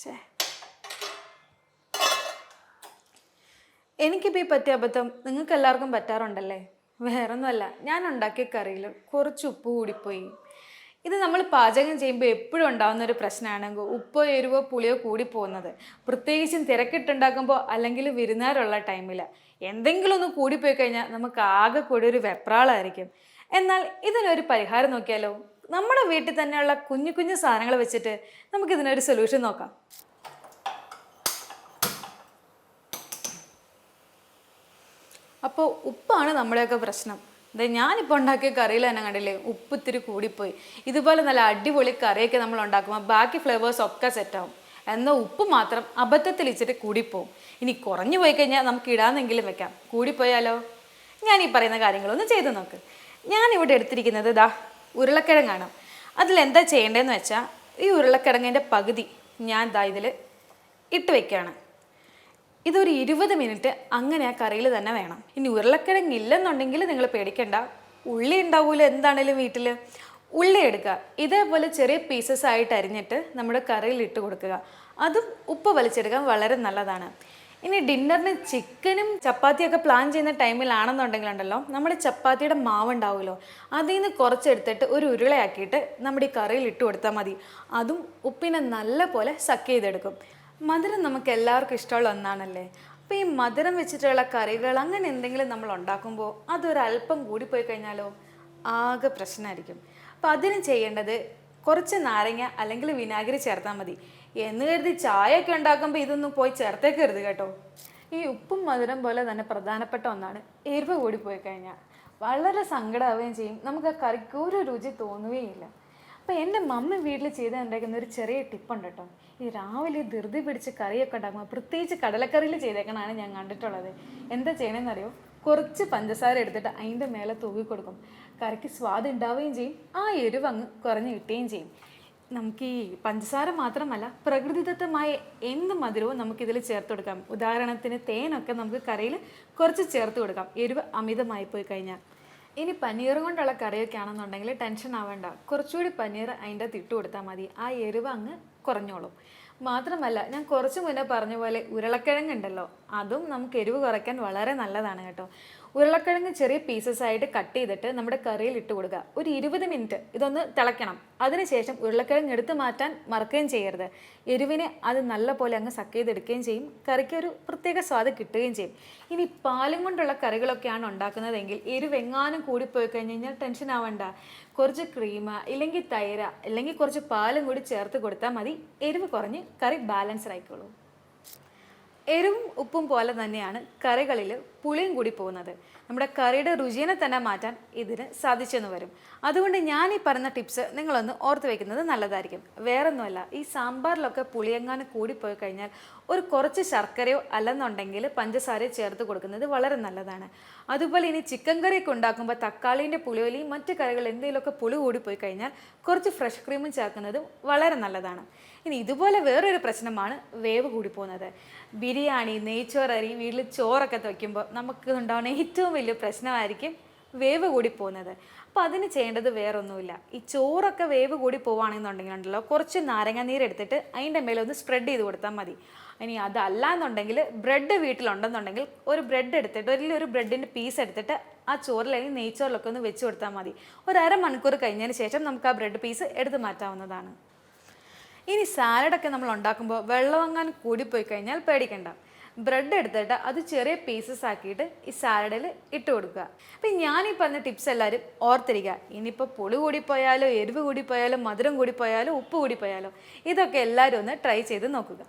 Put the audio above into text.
ഛേ. എനിക്കിപ്പോൾ ഈ പറ്റിയ അബദ്ധം നിങ്ങൾക്ക് എല്ലാവർക്കും പറ്റാറുണ്ടല്ലേ? വേറൊന്നുമല്ല ഞാൻ ഉണ്ടാക്കിയ കറിയിൽ കുറച്ച് ഉപ്പ് കൂടിപ്പോയി. ഇത് നമ്മൾ പാചകം ചെയ്യുമ്പോൾ എപ്പോഴും ഉണ്ടാകുന്ന ഒരു പ്രശ്നമാണ് ഉപ്പോ എരിവോ പുളിയോ കൂടി പോകുന്നത് പ്രത്യേകിച്ചും തിരക്കിട്ടുണ്ടാക്കുമ്പോൾ അല്ലെങ്കിൽ വിരുന്നാരുള്ള ടൈമിൽ എന്തെങ്കിലും ഒന്ന് കൂടിപ്പോയി കഴിഞ്ഞാൽ നമുക്ക് ആകെ കൂടി ഒരു വെപ്രാളായിരിക്കും. എന്നാൽ ഇതിനൊരു പരിഹാരം നോക്കിയാലോ? നമ്മുടെ വീട്ടിൽ തന്നെയുള്ള കുഞ്ഞു കുഞ്ഞു സാധനങ്ങൾ വെച്ചിട്ട് നമുക്ക് ഇതിനൊരു സൊല്യൂഷൻ നോക്കാം. അപ്പോൾ ഉപ്പാണ് നമ്മുടെയൊക്കെ പ്രശ്നം. അതെ ഞാനിപ്പോൾ ഉണ്ടാക്കിയ കറിയിൽ തന്നെ കണ്ടില്ലേ ഉപ്പ് ഇത്തിരി കൂടിപ്പോയി. ഇതുപോലെ നല്ല അടിപൊളി കറിയൊക്കെ നമ്മൾ ഉണ്ടാക്കുമ്പോൾ ബാക്കി ഫ്ലേവേഴ്സ് ഒക്കെ സെറ്റാവും എന്നാൽ ഉപ്പ് മാത്രം അബദ്ധത്തിൽ ഇച്ചിട്ട് കൂടിപ്പോവും. ഇനി കുറഞ്ഞു പോയി കഴിഞ്ഞാൽ നമുക്ക് ഇടാന്നെങ്കിലും വെക്കാം. കൂടിപ്പോയാലോ? ഞാൻ ഈ പറയുന്ന കാര്യങ്ങളൊന്ന് ചെയ്തു നോക്ക്. ഞാനിവിടെ എടുത്തിരിക്കുന്നത് ദാ ഉരുളക്കിഴങ്ങാണ്. അതിലെന്താ ചെയ്യേണ്ടതെന്ന് വെച്ചാൽ ഈ ഉരുളക്കിഴങ്ങിന്റെ പകുതി ഞാൻ ദാ ഇതിൽ ഇട്ട് വെക്കുകയാണ് ഇതൊരു ഇരുപത് മിനിറ്റ് അങ്ങനെ ആ കറിയിൽ തന്നെ വേണം. ഇനി ഉരുളക്കിഴങ്ങ് ഇല്ലെന്നുണ്ടെങ്കിൽ നിങ്ങൾ പേടിക്കണ്ട. ഉള്ളി ഉണ്ടാവൂല എന്താണേലും വീട്ടിൽ ഉള്ളി എടുക്കുക ഇതേപോലെ ചെറിയ പീസസ് ആയിട്ട് അരിഞ്ഞിട്ട് നമ്മുടെ കറിയിൽ ഇട്ട് കൊടുക്കുക. അതും ഉപ്പ് വലിച്ചെടുക്കാൻ വളരെ നല്ലതാണ്. ഇനി ഡിന്നറിന് ചിക്കനും ചപ്പാത്തിയൊക്കെ പ്ലാൻ ചെയ്യുന്ന ടൈമിലാണെന്നുണ്ടെങ്കിലുണ്ടല്ലോ നമ്മുടെ ചപ്പാത്തിയുടെ മാവ് ഉണ്ടാവുമല്ലോ അതിൽ നിന്ന് കുറച്ചെടുത്തിട്ട് ഒരു ഉരുളയാക്കിയിട്ട് നമ്മുടെ ഈ കറിയിൽ ഇട്ട് കൊടുത്താൽ മതി. അതും ഉപ്പിനെ നല്ല പോലെ സക്ക് ചെയ്തെടുക്കും. മധുരം നമുക്ക് എല്ലാവർക്കും ഇഷ്ടമുള്ള ഒന്നാണല്ലേ? അപ്പോൾ ഈ മധുരം വെച്ചിട്ടുള്ള കറികൾ അങ്ങനെ എന്തെങ്കിലും നമ്മൾ ഉണ്ടാക്കുമ്പോൾ അതൊരല്പം കൂടിപ്പോയി കഴിഞ്ഞാലോ? ആകെ പ്രശ്നമായിരിക്കും. അപ്പോൾ അതിന് ചെയ്യേണ്ടത് കുറച്ച് നാരങ്ങ അല്ലെങ്കിൽ വിനാഗിരി ചേർത്താൽ മതി. എന്ന് കരുതി ചായയൊക്കെ ഉണ്ടാക്കുമ്പോൾ ഇതൊന്നും പോയി ചേർത്തേക്കരുത് കേട്ടോ. ഈ ഉപ്പും മധുരം പോലെ തന്നെ പ്രധാനപ്പെട്ട ഒന്നാണ്. എരിവ് കൂടിപ്പോയി കഴിഞ്ഞാൽ വളരെ സങ്കടമാവുകയും ചെയ്യും. നമുക്ക് ആ കറിക്ക് ഒരു രുചി തോന്നുകയില്ല അപ്പോൾ എന്റെ മമ്മി വീട്ടിൽ ചെയ്ത് ഉണ്ടാക്കുന്ന ഒരു ചെറിയ ടിപ്പുണ്ട് കേട്ടോ. ഈ രാവിലെ ധൃതി പിടിച്ച് കറിയൊക്കെ ഉണ്ടാക്കുമ്പോൾ പ്രത്യേകിച്ച് കടലക്കറിയിൽ ചെയ്തേക്കണാണ് ഞാൻ കണ്ടിട്ടുള്ളത്. എന്താ ചെയ്യണമെന്നറിയോ കുറച്ച് പഞ്ചസാര എടുത്തിട്ട് അതിന്റെ മേലെ തൂവി കൊടുക്കും. കറിക്ക് സ്വാദ് ഉണ്ടാവുകയും ചെയ്യും. ആ എരിവ് അങ്ങ് കുറഞ്ഞു കിട്ടുകയും ചെയ്യും. നമുക്ക് ഈ പഞ്ചസാര മാത്രമല്ല പ്രകൃതിദത്തമായ എന്ത് മധുരവും നമുക്കിതിൽ ചേർത്ത് കൊടുക്കാം. ഉദാഹരണത്തിന് തേനൊക്കെ നമുക്ക് കറിയിൽ കുറച്ച് ചേർത്ത് കൊടുക്കാം. എരിവ് അമിതമായി പോയി കഴിഞ്ഞാൽ ഇനി പനീർ കൊണ്ടുള്ള കറിയൊക്കെ ആണെന്നുണ്ടെങ്കിൽ ടെൻഷൻ ആവേണ്ട. കുറച്ചുകൂടി പനീർ അതിന്റെ ഇട്ട് കൊടുത്താൽ മതി. ആ എരിവ് അങ്ങ് കുറഞ്ഞോളും. മാത്രമല്ല ഞാൻ കുറച്ച് മുന്നേ പറഞ്ഞ പോലെ ഉരുളക്കിഴങ്ങ് ഉണ്ടല്ലോ അതും നമുക്ക് എരിവ് കുറയ്ക്കാൻ വളരെ നല്ലതാണ് കേട്ടോ. ഉരുളക്കിഴങ്ങ് ചെറിയ പീസസ് ആയിട്ട് കട്ട് ചെയ്തിട്ട് നമ്മുടെ കറിയിൽ ഇട്ട് കൊടുക്കുക. ഒരു ഇരുപത് മിനിറ്റ് ഇതൊന്ന് തിളയ്ക്കണം. അതിനുശേഷം ഉരുളക്കിഴങ്ങ് എടുത്തു മാറ്റാൻ മറക്കുകയും ചെയ്യരുത്. എരിവിനെ അത് നല്ല പോലെ അങ്ങ് സക്ക് ചെയ്തെടുക്കുകയും ചെയ്യും. കറിക്ക് ഒരു പ്രത്യേക സ്വാദ് കിട്ടുകയും ചെയ്യും. ഇനി പാലും കൊണ്ടുള്ള കറികളൊക്കെയാണ് ഉണ്ടാക്കുന്നതെങ്കിൽ എരിവ് എങ്ങാനും കൂടിപ്പോയി കഴിഞ്ഞ് കഴിഞ്ഞാൽ ടെൻഷൻ ആവണ്ട. കുറച്ച് ക്രീമ ഇല്ലെങ്കിൽ തൈര അല്ലെങ്കിൽ കുറച്ച് പാലും കൂടി ചേർത്ത് കൊടുത്താൽ മതി. എരിവ് കുറഞ്ഞ് കറി ബാലൻസ്ഡ് ആയിക്കോളൂ. എരിവും ഉപ്പും പോലെ തന്നെയാണ് കറികളിൽ പുളിയും കൂടി പോകുന്നത്. നമ്മുടെ കറിയുടെ രുചിയെ തന്നെ മാറ്റാൻ ഇതിന് സാധിച്ചെന്ന് വരും. അതുകൊണ്ട് ഞാൻ ഈ പറഞ്ഞ ടിപ്സ് നിങ്ങളൊന്ന് ഓർത്ത് വെക്കുന്നത് നല്ലതായിരിക്കും. വേറൊന്നുമല്ല ഈ സാമ്പാറിലൊക്കെ പുളിയെങ്ങാനും കൂടിപ്പോയി കഴിഞ്ഞാൽ ഒരു കുറച്ച് ശർക്കരയോ അല്ലെന്നുണ്ടെങ്കിൽ പഞ്ചസാരയോ ചേർത്ത് കൊടുക്കുന്നത് വളരെ നല്ലതാണ്. അതുപോലെ ഇനി ചിക്കൻ കറിയൊക്കെ ഉണ്ടാക്കുമ്പോൾ തക്കാളീന്റെ പുളിയൊലിയും മറ്റ് കറികൾ എന്തെങ്കിലുമൊക്കെ പുളി കൂടിപ്പോയി കഴിഞ്ഞാൽ കുറച്ച് ഫ്രഷ് ക്രീമും ചേർക്കുന്നതും വളരെ നല്ലതാണ്. ഇനി ഇതുപോലെ വേറൊരു പ്രശ്നമാണ് വേവ് കൂടി പോകുന്നത് ബിരിയാണി നെയ്ച്ചോറ് അരി വീട്ടിൽ ചോറൊക്കെ വയ്ക്കുമ്പോൾ നമുക്ക് ഉണ്ടാവുന്ന ഏറ്റവും വലിയ പ്രശ്നമായിരിക്കും വേവ് കൂടി പോകുന്നത്. അപ്പോൾ അതിന് ചെയ്യേണ്ടത് വേറൊന്നുമില്ല. ഈ ചോറൊക്കെ വേവ് കൂടി പോവുകയാണെന്നുണ്ടെങ്കിലുണ്ടല്ലോ കുറച്ച് നാരങ്ങ നീരെടുത്തിട്ട് അതിന്റെ മേലെ ഒന്ന് സ്പ്രെഡ് ചെയ്ത് കൊടുത്താൽ മതി. ഇനി അതല്ല എന്നുണ്ടെങ്കിൽ ബ്രെഡ് വീട്ടിലുണ്ടെന്നുണ്ടെങ്കിൽ ഒരു ബ്രെഡ് എടുത്തിട്ട് ഒരു ബ്രെഡിന്റെ പീസ് എടുത്തിട്ട് ആ ചോറിൽ അല്ലെങ്കിൽ നെയ്ച്ചോറിലൊക്കെ ഒന്ന് വെച്ച് കൊടുത്താൽ മതി. ഒരു അരമണിക്കൂർ കഴിഞ്ഞതിന് ശേഷം നമുക്ക് ആ ബ്രെഡ് പീസ് എടുത്ത് മാറ്റാവുന്നതാണ്. ഇനി സാലഡൊക്കെ നമ്മൾ ഉണ്ടാക്കുമ്പോൾ വെള്ളം വെള്ളമങ്ങാൻ കൂടിപ്പോയി കഴിഞ്ഞാൽ പേടിക്കണ്ട. ബ്രെഡ് എടുത്തിട്ട് അത് ചെറിയ പീസസ് ആക്കിയിട്ട് ഈ സാലഡിൽ ഇട്ട് കൊടുക്കുക. അപ്പം ഞാൻ ഈ പറഞ്ഞ ടിപ്സ് എല്ലാവരും ഓർത്തിരിക്കുക. ഇനിയിപ്പോൾ പുളി കൂടിപ്പോയാലോ എരിവ് കൂടിപ്പോയാലോ മധുരം കൂടിപ്പോയാലോ ഉപ്പ് കൂടിപ്പോയാലോ ഇതൊക്കെ എല്ലാവരും ഒന്ന് ട്രൈ ചെയ്ത് നോക്കുക.